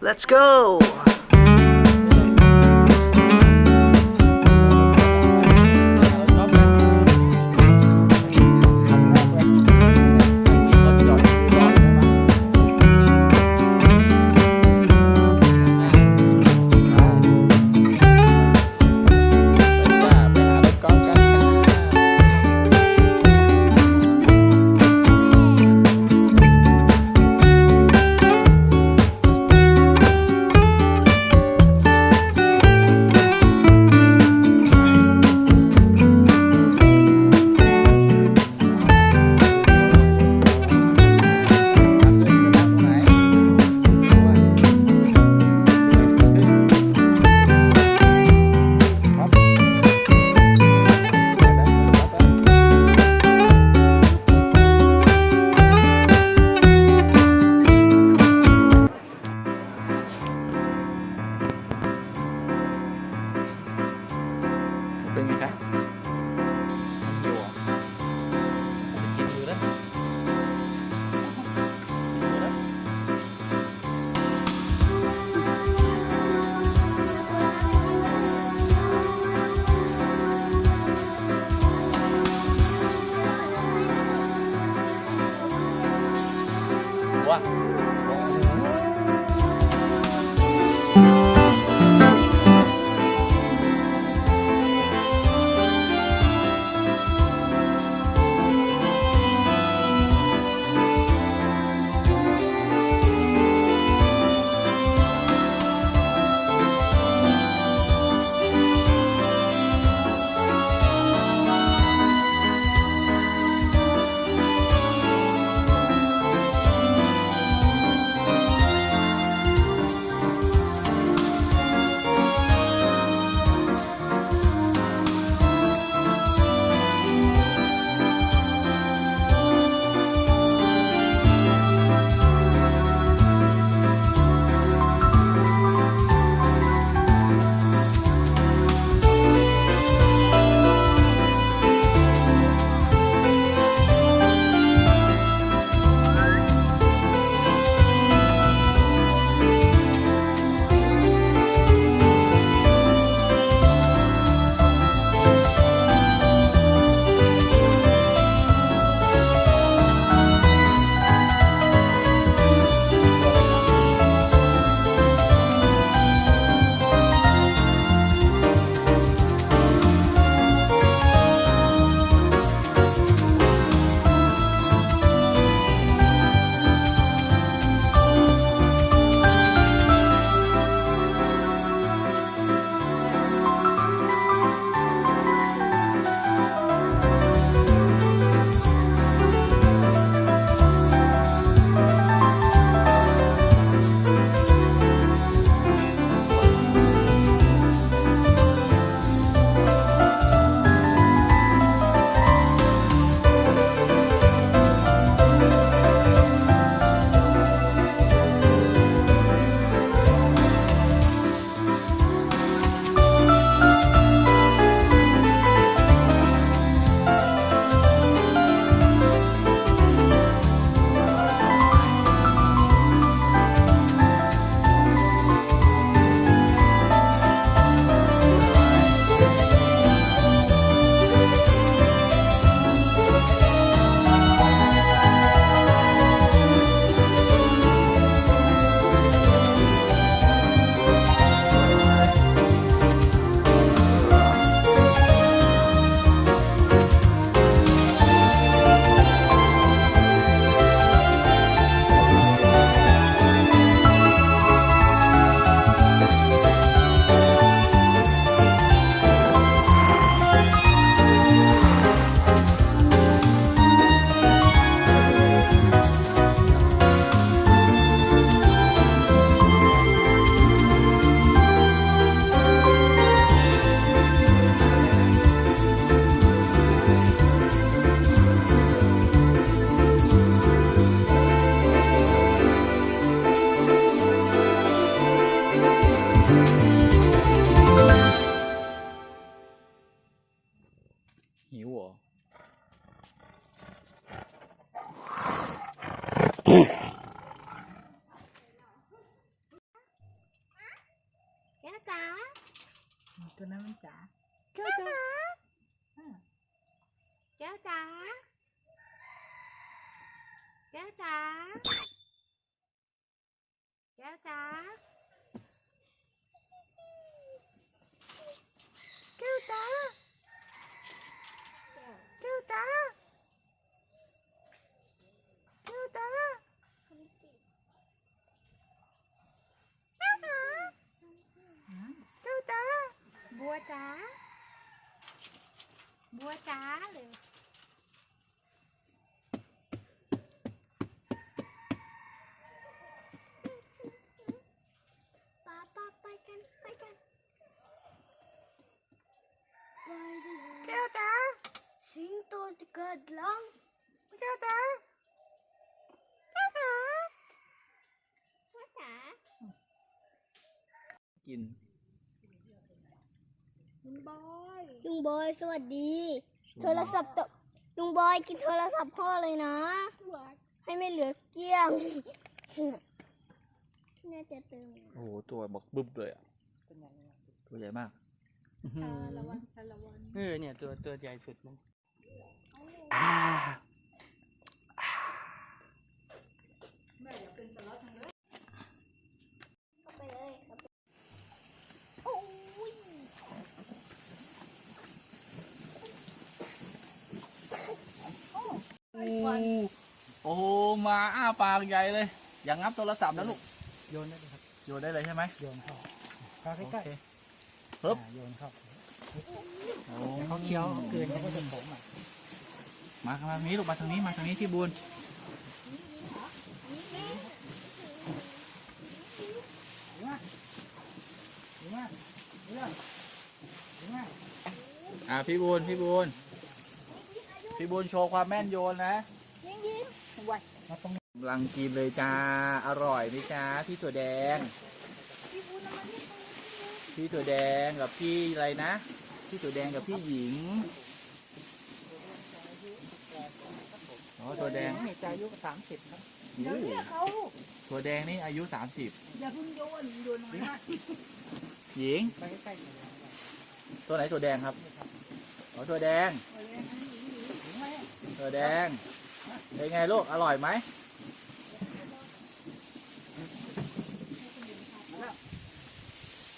let's go 五万 บัวจ๋าเลยป้าป้าไปกันไปกันไปดิแก้วจ๋าสิงโตจะเกิดร้องแก้วจ๋าจ๋ากินลุง บอยลุงบอยสวัสดี โทรศัพท์ตกลุงบอยกินโทรศัพท์พ่อเลยนะ ให้ไม่เหลือเกลี้ยงน่าจะเติมโอ้โหตัวบอกบึ้บเลยอะตัวใหญ่มากอื้อหืชาอละวันชาละวันเออเนี่ยตัวตัวใหญ่สุดมันอ่า แม่อย่าเป็นสล็อตทั้งเลย เข้าไปเลยเข้าไปโอ้ย โอ้โหมาอ้าปากใหญ่เลย อย่างงับโทรศัพท์นะลูกโยนได้เลยครับโยนได้เลยใช่ไหมโยนเข้าเข้าโอใกล้เคๆปึ๊บอ่าโยนเข้าโอ้เขาเคี้ยวเกินเขาก็จะผมอะมาทางนี้ลูกมาทางนี้มาทางนี้ที่บุญอ่าพี่บุญพี่บุญพี่บุญโชว์ความแม่นโยนนะ ยิงยิงไว้มาตรงกำลังกินเลยจ้า อร่อยไหมจ้าพี่ถั่วแดงพี่ถั่วแดงกับพี่อะไรนะ พี่ถั่วแดงกับพี่หญิง อ๋อถั่วแดงนี่จะอายุสามสิบครับเดี๋ยวเรียกเขาถั่วแดงนี่อายุ30อย่าเพิ่งโยนโยนมาหญิง ไปใกล้ๆกันเลยตัวไหนถั่วแดงครับ อ๋อถั่วแดงถั่วแดง เป็นไงลูก อร่อยไหม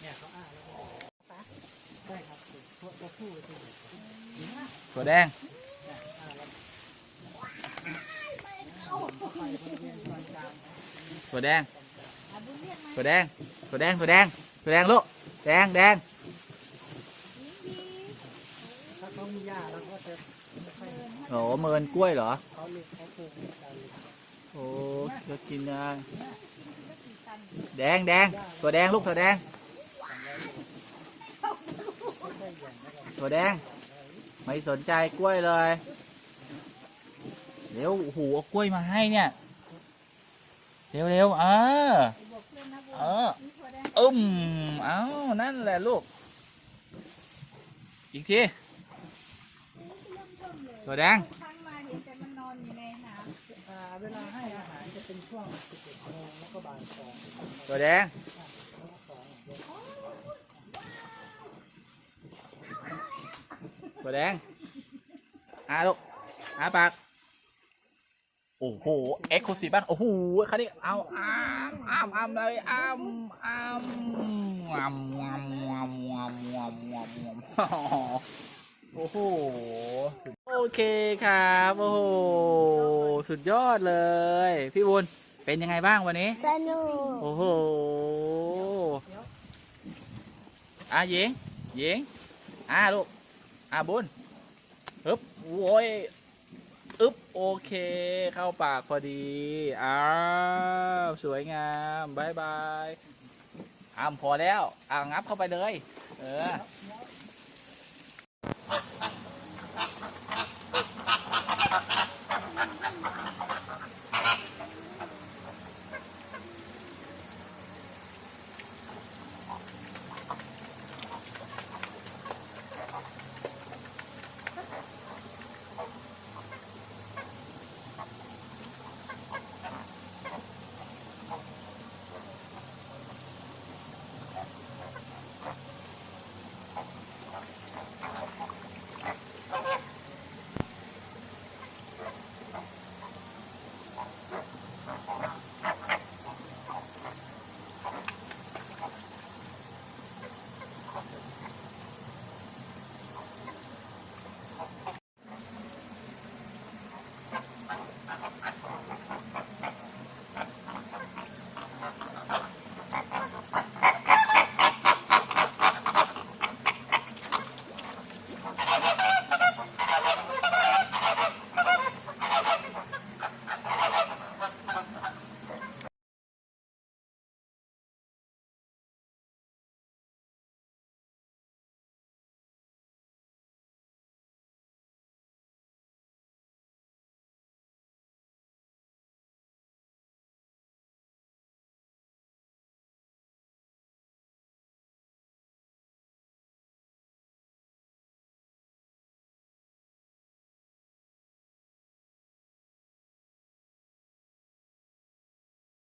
เนี่ยเขาอ้าแล้วใช่ครับตัวตัวผู้ตัวถั่วแดง ถั่วแดง ถั่วแดง ถั่วแดง ถั่วแดง ถั่วแดงลูก แดงแดงถ้าเขามีหญ้าแล้วก็จะโอ้เมินกล้วยเหรอ เขาเลือกเขาปลูกกันโอ้จะกินนะแดงแดงถั่วแดงลูกถั่วแดงถั่วแดง ไม่สนใจกล้วยเลย เร็วโอ้โหเอากล้วยมาให้เนี่ย เร็วเร็วเออเอออึมเอานั่นแหละลูก อีกทีถั่วแดง เวลาให้อาหารจะเป็นช่วง11โมงแล้วก็บ่ายสองถั่วแดงถั่วแดงอาลูกอาปาก โอ้โห เอ็กซ์คลูซีฟบ้างโอ้โหคันนี้ เอาอ้ามอ้ามอ้ามเลยอ้ามอ้ามงามงามงามงามงามงามงามโอ้โห โอเคครับ โอ้โห สุดยอดเลย พี่บุญเป็นยังไงบ้างวันนี้ สนุก โอ้โหอะหญิงหญิงอะลูกอะบุญอึ๊บโว้ยอึ๊บโอเค เข้าปากพอดี อ้าว สวยงามบายบายอะพอแล้วอะงับเข้าไปเลย เออ